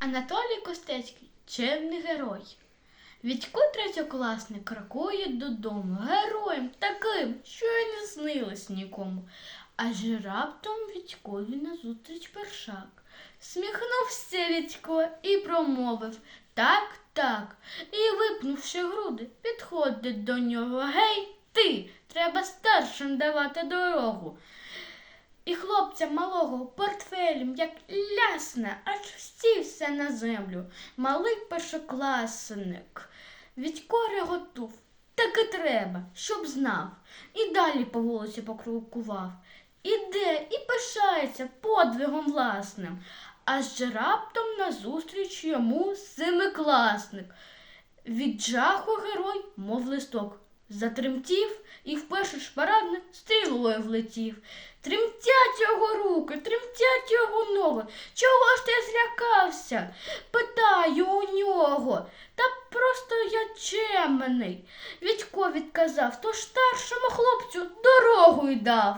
Анатолій Костецький чемний герой. Відько третьокласник крокує додому героєм таким, що й не снилось нікому. Аж раптом Відькові назустріч першак. Сміхнувся Відько і промовив так, так, і випнувши груди, підходить до нього. Гей, ти, треба старшим давати дорогу. І хлопця малого портфелем, як лясне, аж сівся на землю. Малий першокласник. Відько реготув. Так і треба, щоб знав. І далі по вулиці покрукував. Іде і пишається подвигом власним. Аж раптом назустріч йому семикласник. Від жаху герой, мов листок, затремтів і в перший ж стрілою влетів. Тремтять його руки, тремтять його ноги. Чого ж ти злякався? Питаю у нього. Та просто я чемний. Відько відказав, то старшому хлопцю дорогу й дав.